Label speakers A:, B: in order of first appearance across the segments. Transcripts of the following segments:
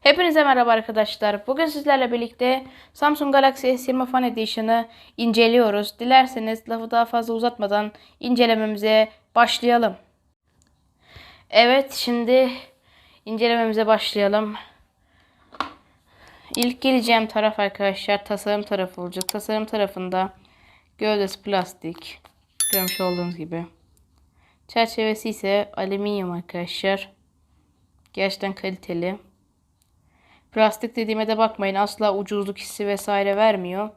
A: Hepinize merhaba arkadaşlar. Bugün sizlerle birlikte Samsung Galaxy S20 Fan Edition'ı inceliyoruz. Dilerseniz lafı daha fazla uzatmadan incelememize başlayalım. Evet, şimdi incelememize başlayalım. İlk geleceğim taraf arkadaşlar tasarım tarafı olacak. Tasarım tarafında gövdesi plastik. Görmüş olduğunuz gibi. Çerçevesi ise alüminyum arkadaşlar. Gerçekten kaliteli. Plastik dediğime de bakmayın. Asla ucuzluk hissi vesaire vermiyor.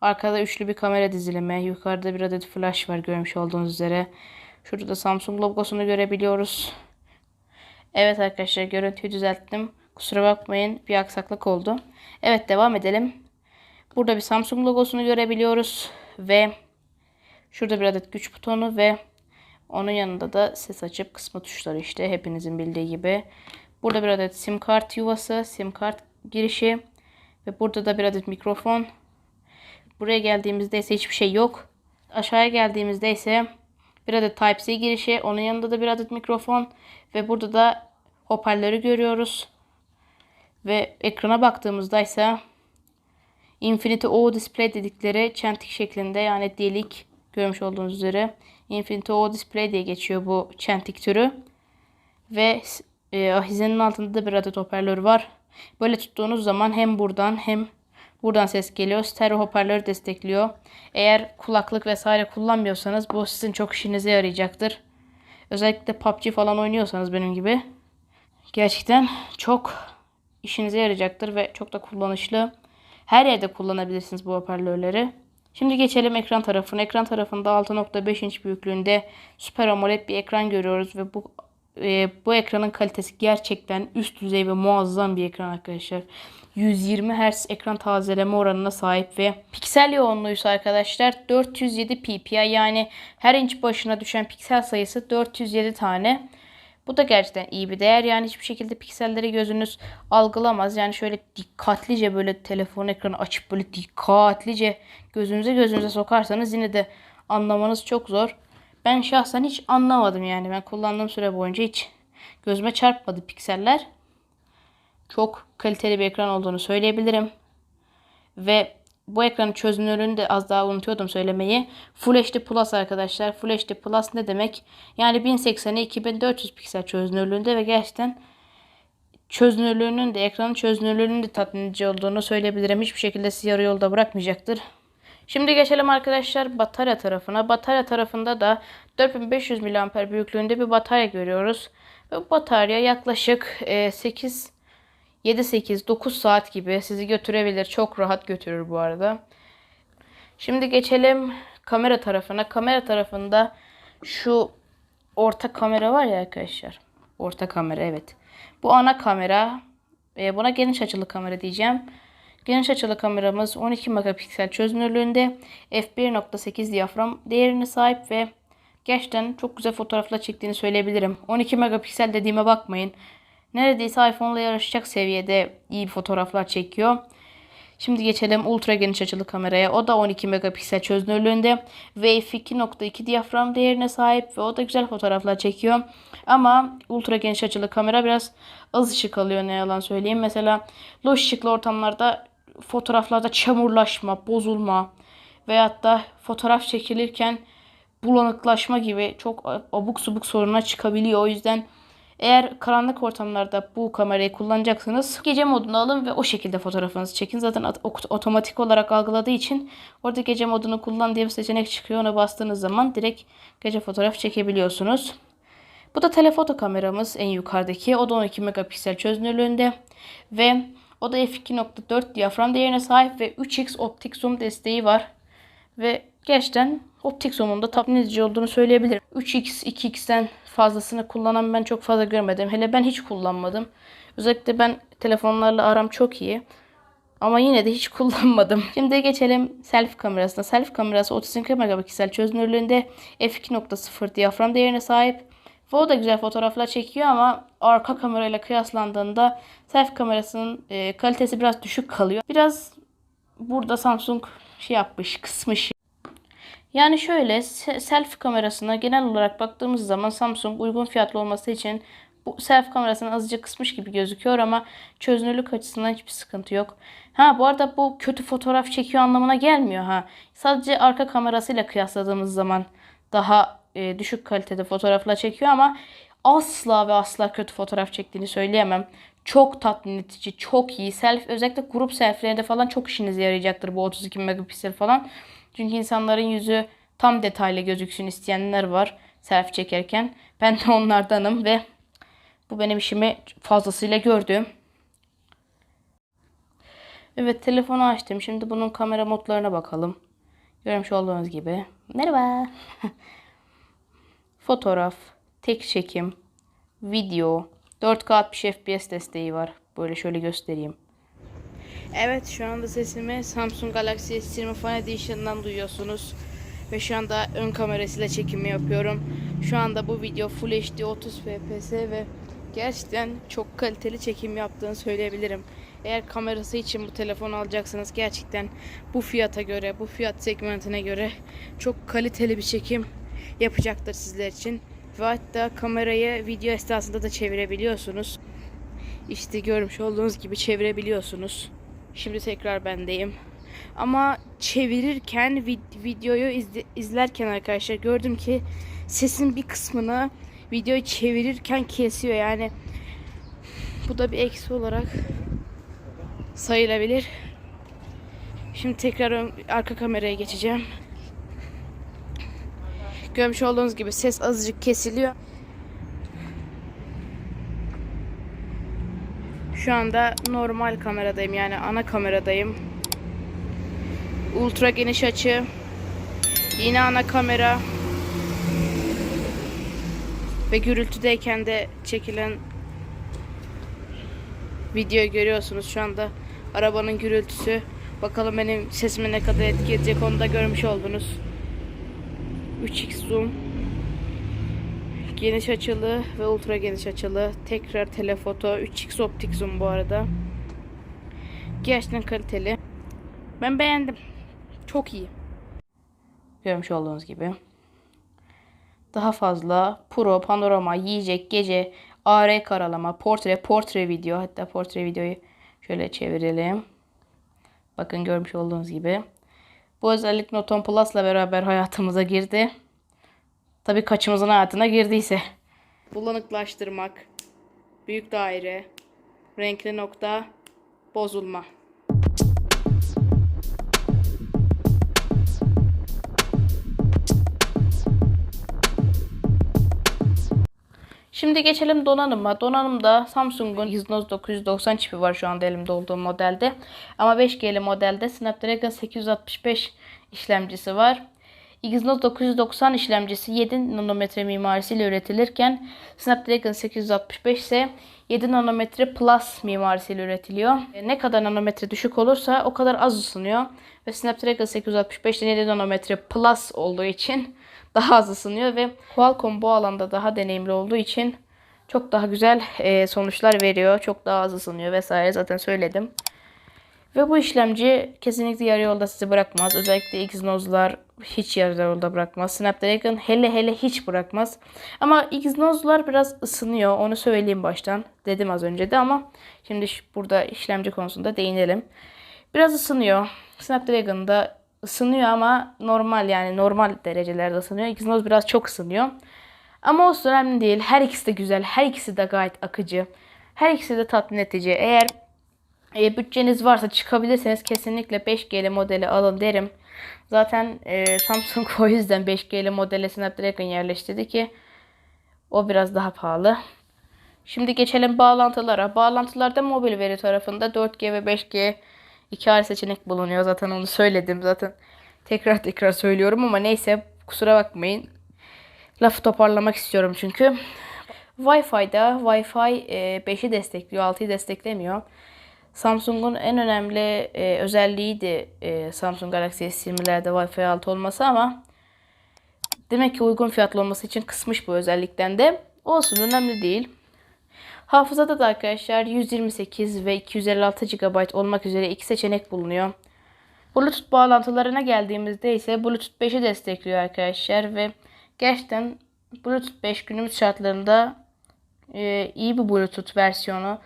A: Arkada üçlü bir kamera dizilimi. Yukarıda bir adet flash var görmüş olduğunuz üzere. Şurada da Samsung logosunu görebiliyoruz. Evet arkadaşlar görüntüyü düzelttim. Kusura bakmayın bir aksaklık oldu. Evet devam edelim. Burada bir Samsung logosunu görebiliyoruz. Ve şurada bir adet güç butonu ve onun yanında da ses açıp kısma tuşları işte hepinizin bildiği gibi. Burada bir adet sim kart yuvası, sim kart girişi ve burada da bir adet mikrofon. Buraya geldiğimizde ise hiçbir şey yok. Aşağıya geldiğimizde ise bir adet Type-C girişi, onun yanında da bir adet mikrofon ve burada da hoparlörü görüyoruz. Ve ekrana baktığımızda ise Infinity O Display dedikleri çentik şeklinde yani delik görmüş olduğunuz üzere Infinity O Display diye geçiyor bu çentik türü. Ve e, ahizenin altında da bir adet hoparlör var. Böyle tuttuğunuz zaman hem buradan hem buradan ses geliyor. Stereo hoparlör destekliyor. Eğer kulaklık vesaire kullanmıyorsanız bu sizin çok işinize yarayacaktır. Özellikle PUBG falan oynuyorsanız benim gibi. Gerçekten çok işinize yarayacaktır ve çok da kullanışlı. Her yerde kullanabilirsiniz bu hoparlörleri. Şimdi geçelim ekran tarafına. Ekran tarafında 6.5 inç büyüklüğünde Super AMOLED bir ekran görüyoruz ve bu e, bu ekranın kalitesi gerçekten üst düzey ve muazzam bir ekran arkadaşlar. 120 Hz ekran tazeleme oranına sahip ve piksel yoğunluğu ise arkadaşlar 407 ppi yani her inç başına düşen piksel sayısı 407 tane. Bu da gerçekten iyi bir değer. Yani hiçbir şekilde pikselleri gözünüz algılamaz. Yani şöyle dikkatlice böyle telefon ekranı açıp böyle dikkatlice gözünüze gözünüze sokarsanız yine de anlamanız çok zor. Ben şahsen hiç anlamadım yani. Ben kullandığım süre boyunca hiç gözüme çarpmadı pikseller. Çok kaliteli bir ekran olduğunu söyleyebilirim. Ve bu ekranın çözünürlüğünü de az daha unutuyordum söylemeyi. Full HD Plus arkadaşlar. Full HD Plus ne demek? Yani 1080'e 2400 piksel çözünürlüğünde ve gerçekten çözünürlüğünün de ekranın çözünürlüğünün de tatmin edici olduğunu söyleyebilirim. Hiçbir şekilde sizi yarı yolda bırakmayacaktır. Şimdi geçelim arkadaşlar batarya tarafına. Batarya tarafında da 4500 mAh büyüklüğünde bir batarya görüyoruz. Ve bu batarya yaklaşık 8 7-8-9 saat gibi sizi götürebilir. Çok rahat götürür bu arada. Şimdi geçelim kamera tarafına. Kamera tarafında şu orta kamera var ya arkadaşlar. Orta kamera evet. Bu ana kamera. E, buna geniş açılı kamera diyeceğim. Geniş açılı kameramız 12 megapiksel çözünürlüğünde f1.8 diyafram değerine sahip ve gerçekten çok güzel fotoğraflar çektiğini söyleyebilirim. 12 megapiksel dediğime bakmayın. Neredeyse iPhone'la yarışacak seviyede iyi fotoğraflar çekiyor. Şimdi geçelim ultra geniş açılı kameraya. O da 12 megapiksel çözünürlüğünde ve f2.2 diyafram değerine sahip ve o da güzel fotoğraflar çekiyor. Ama ultra geniş açılı kamera biraz az ışık alıyor ne yalan söyleyeyim. Mesela loş ışıklı ortamlarda fotoğraflarda çamurlaşma, bozulma veyahut da fotoğraf çekilirken bulanıklaşma gibi çok abuk subuk sorunlar çıkabiliyor. O yüzden eğer karanlık ortamlarda bu kamerayı kullanacaksınız gece modunu alın ve o şekilde fotoğrafınızı çekin. Zaten otomatik olarak algıladığı için orada gece modunu kullan diye bir seçenek çıkıyor. Ona bastığınız zaman direkt gece fotoğraf çekebiliyorsunuz. Bu da telefoto kameramız en yukarıdaki. O da 12 megapiksel çözünürlüğünde ve o da f2.4 diyafram değerine sahip ve 3x optik zoom desteği var. Ve gerçekten optik zoom'un da tatmin olduğunu söyleyebilirim. 3x, 2x'ten fazlasını kullanan ben çok fazla görmedim. Hele ben hiç kullanmadım. Özellikle ben telefonlarla aram çok iyi. Ama yine de hiç kullanmadım. Şimdi geçelim selfie kamerasına. Selfie kamerası 32 megapiksel çözünürlüğünde f2.0 diyafram değerine sahip. O da güzel fotoğraflar çekiyor ama arka kamerayla kıyaslandığında selfie kamerasının e, kalitesi biraz düşük kalıyor. Biraz burada Samsung şey yapmış, kısmış. Yani şöyle selfie kamerasına genel olarak baktığımız zaman Samsung uygun fiyatlı olması için Bu selfie kamerasını azıcık kısmış gibi gözüküyor ama çözünürlük açısından hiçbir sıkıntı yok. Ha bu arada bu kötü fotoğraf çekiyor anlamına gelmiyor ha. Sadece arka kamerasıyla kıyasladığımız zaman daha e, düşük kalitede fotoğrafla çekiyor ama asla ve asla kötü fotoğraf çektiğini söyleyemem. Çok tatmin edici, çok iyi. Selfie, özellikle grup selfie'lerinde falan çok işinize yarayacaktır bu 32 megapiksel falan. Çünkü insanların yüzü tam detaylı gözüksün isteyenler var selfie çekerken. Ben de onlardanım ve bu benim işimi fazlasıyla gördüm. Evet telefonu açtım. Şimdi bunun kamera modlarına bakalım. Görmüş olduğunuz gibi. Merhaba. Fotoğraf, tek çekim, video, 4K 60 FPS desteği var. Böyle şöyle göstereyim. Evet şu anda sesimi Samsung Galaxy S20 Fan Edition'dan duyuyorsunuz. Ve şu anda ön kamerasıyla çekimi yapıyorum. Şu anda bu video Full HD 30 fps ve gerçekten çok kaliteli çekim yaptığını söyleyebilirim. Eğer kamerası için bu telefonu alacaksanız gerçekten bu fiyata göre, bu fiyat segmentine göre çok kaliteli bir çekim yapacaktır sizler için. Ve hatta kamerayı video esnasında da çevirebiliyorsunuz. İşte görmüş olduğunuz gibi çevirebiliyorsunuz. Şimdi tekrar bendeyim. Ama çevirirken vid- videoyu izle- izlerken arkadaşlar gördüm ki sesin bir kısmını videoyu çevirirken kesiyor. Yani bu da bir eksi olarak sayılabilir. Şimdi tekrar arka kameraya geçeceğim. Görmüş olduğunuz gibi ses azıcık kesiliyor. Şu anda normal kameradayım yani ana kameradayım. Ultra geniş açı. Yine ana kamera. Ve gürültüdeyken de çekilen videoyu görüyorsunuz şu anda. Arabanın gürültüsü. Bakalım benim sesime ne kadar etki edecek onu da görmüş oldunuz. 3x zoom. Geniş açılı ve ultra geniş açılı. Tekrar telefoto. 3x optik zoom bu arada. Gerçekten kaliteli. Ben beğendim. Çok iyi. Görmüş olduğunuz gibi. Daha fazla pro, panorama, yiyecek, gece, AR karalama, portre, portre video. Hatta portre videoyu şöyle çevirelim. Bakın görmüş olduğunuz gibi. Bu özellik Noton Plus'la beraber hayatımıza girdi. Tabii kaçımızın hayatına girdiyse. Bulanıklaştırmak, büyük daire, renkli nokta, bozulma. Şimdi geçelim donanıma. Donanımda Samsung'un Exynos 990 çipi var şu anda elimde olduğum modelde. Ama 5G'li modelde Snapdragon 865 işlemcisi var. Exynos 990 işlemcisi 7 nanometre mimarisiyle üretilirken Snapdragon 865 ise 7 nanometre plus mimarisiyle üretiliyor. E, Ne kadar nanometre düşük olursa o kadar az ısınıyor. Ve Snapdragon 865 de 7 nanometre plus olduğu için daha az ısınıyor ve Qualcomm bu alanda daha deneyimli olduğu için çok daha güzel e, sonuçlar veriyor. Çok daha az ısınıyor vesaire zaten söyledim. Ve bu işlemci kesinlikle yarı yolda sizi bırakmaz. Özellikle Exynos'lar hiç yarı yolda bırakmaz. Snapdragon hele hele hiç bırakmaz. Ama Exynos'lar biraz ısınıyor. Onu söyleyeyim baştan. Dedim az önce de ama şimdi burada işlemci konusunda değinelim. Biraz ısınıyor. Snapdragon'da ısınıyor ama normal yani normal derecelerde ısınıyor. Exynos biraz çok ısınıyor. Ama olsun önemli değil. Her ikisi de güzel. Her ikisi de gayet akıcı. Her ikisi de tatmin edici. Eğer e, bütçeniz varsa çıkabilirseniz kesinlikle 5G'li modeli alın derim. Zaten e, Samsung o yüzden 5G'li modele Snapdragon yerleştirdi ki o biraz daha pahalı. Şimdi geçelim bağlantılara. Bağlantılarda mobil veri tarafında 4G ve 5G iki ayrı seçenek bulunuyor. Zaten onu söyledim. Zaten tekrar tekrar söylüyorum ama neyse kusura bakmayın. Lafı toparlamak istiyorum çünkü. Wi-Fi'da Wi-Fi e, 5'i destekliyor, 6'yı desteklemiyor. Samsung'un en önemli e, özelliğiydi e, Samsung Galaxy S20'lerde Wi-Fi 6 olması ama demek ki uygun fiyatlı olması için kısmış bu özellikten de. Olsun önemli değil. Hafızada da arkadaşlar 128 ve 256 GB olmak üzere iki seçenek bulunuyor. Bluetooth bağlantılarına geldiğimizde ise Bluetooth 5'i destekliyor arkadaşlar ve gerçekten Bluetooth 5 günümüz şartlarında Ee, iyi bir Bluetooth versiyonu.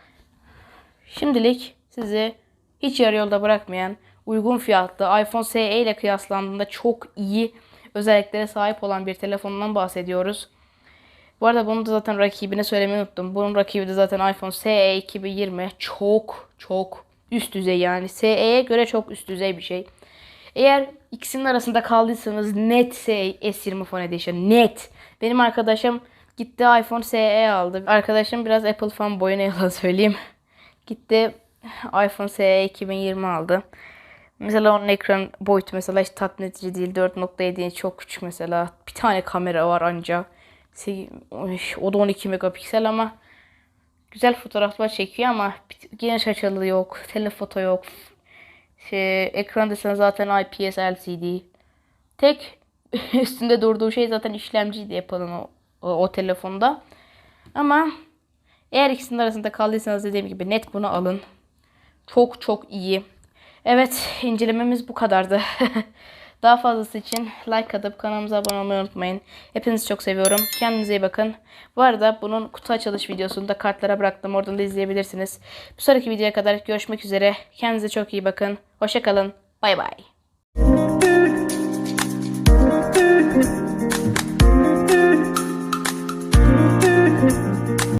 A: Şimdilik sizi hiç yarı yolda bırakmayan, uygun fiyatlı, iPhone SE ile kıyaslandığında çok iyi özelliklere sahip olan bir telefondan bahsediyoruz. Bu arada bunu da zaten rakibine söylemeyi unuttum. Bunun rakibi de zaten iPhone SE 2020. Çok çok üst düzey yani. SE'ye göre çok üst düzey bir şey. Eğer ikisinin arasında kaldıysanız net SE S20 Phone Edition. Net. Benim arkadaşım gitti iPhone SE aldı. Arkadaşım biraz Apple fanboy ne yalan söyleyeyim. Gitti iPhone SE 2020 aldı. Mesela onun ekran boyutu mesela hiç tatmin edici değil. 4.7 inç çok küçük mesela. Bir tane kamera var anca. O da 12 megapiksel ama güzel fotoğraflar çekiyor ama geniş açılı yok. Telefoto yok. Şey, ekran desen zaten IPS LCD. Tek üstünde durduğu şey zaten işlemciydi Apple'ın o, o, o telefonda. Ama eğer ikisinin arasında kaldıysanız dediğim gibi net bunu alın. Çok çok iyi. Evet incelememiz bu kadardı. Daha fazlası için like atıp kanalımıza abone olmayı unutmayın. Hepinizi çok seviyorum. Kendinize iyi bakın. Bu arada bunun kutu açılış videosunu da kartlara bıraktım. Oradan da izleyebilirsiniz. Bir sonraki videoya kadar görüşmek üzere. Kendinize çok iyi bakın. Hoşçakalın. Bay bay.